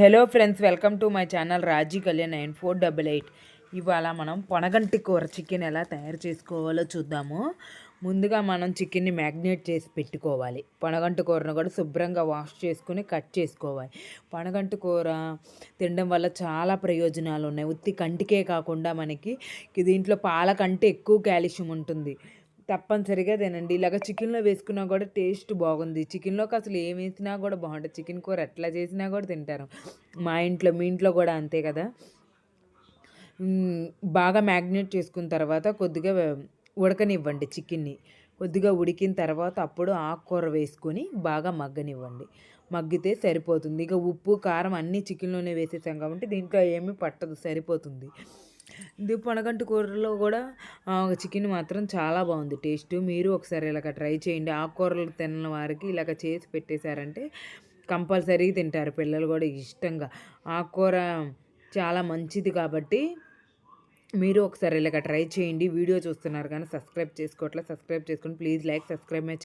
Hello friends welcome to my channel Raji Kalyan nine four double eight ఇవాళ మనం పొనగంటి కూర chicken ఎలా తయారు చేసుకోవాలో చూద్దాము. ముందుగా మనం చికెన్ని మ్యాగ్నేట్ చేసి పెట్టుకోవాలి. పొనగంటి కూరను కూడా శుభ్రంగా వాష్ చేసుకుని కట్ చేసుకోవాలి. పొనగంటి కూర తినడం వల్ల చాలా ప్రయోజనాలు ఉన్నాయి. ఉత్తి కంటికే కాకుండా మనకి దీంట్లో పాల కంటే ఎక్కువ కాల్షియం ఉంటుంది. తప్పనిసరిగా తినండి. ఇలాగ చికెన్లో వేసుకున్నా కూడా టేస్ట్ బాగుంది. చికెన్లోకి అసలు ఏం వేసినా కూడా బాగుంటుంది చికెన్ కూర ఎట్లా చేసినా కూడా తింటారు. మా ఇంట్లో మీ ఇంట్లో కూడా అంతే కదా. బాగా మ్యాగ్నేట్ చేసుకున్న తర్వాత కొద్దిగా ఉడకనివ్వండి చికెన్ని. కొద్దిగా ఉడికిన తర్వాత అప్పుడు ఆకుకూర వేసుకొని బాగా మగ్గనివ్వండి. మగ్గితే సరిపోతుంది. ఇక ఉప్పు కారం అన్నీ చికెన్లోనే వేసేసాం కాబట్టి దీంట్లో ఏమీ పట్టదు. సరిపోతుంది. ఇది పొనగంటి కూరలో కూడా చికెన్ మాత్రం చాలా బాగుంది. టేస్ట్. మీరు ఒకసారి ఇలాగ ట్రై చేయండి. ఆకుకూరలు తిన్న వారికి ఇలాగ చేసి పెట్టేశారంటే కంపల్సరీ తింటారు. పిల్లలు కూడా ఇష్టంగా. ఆకుకూర చాలా మంచిది కాబట్టి మీరు ఒకసారి ఇలాగ ట్రై చేయండి. వీడియో చూస్తున్నారు కానీ సబ్స్క్రైబ్ చేసుకోవట్లే. సబ్స్క్రైబ్ చేసుకోండి ప్లీజ్ లైక్ సబ్స్క్రైబ్ మై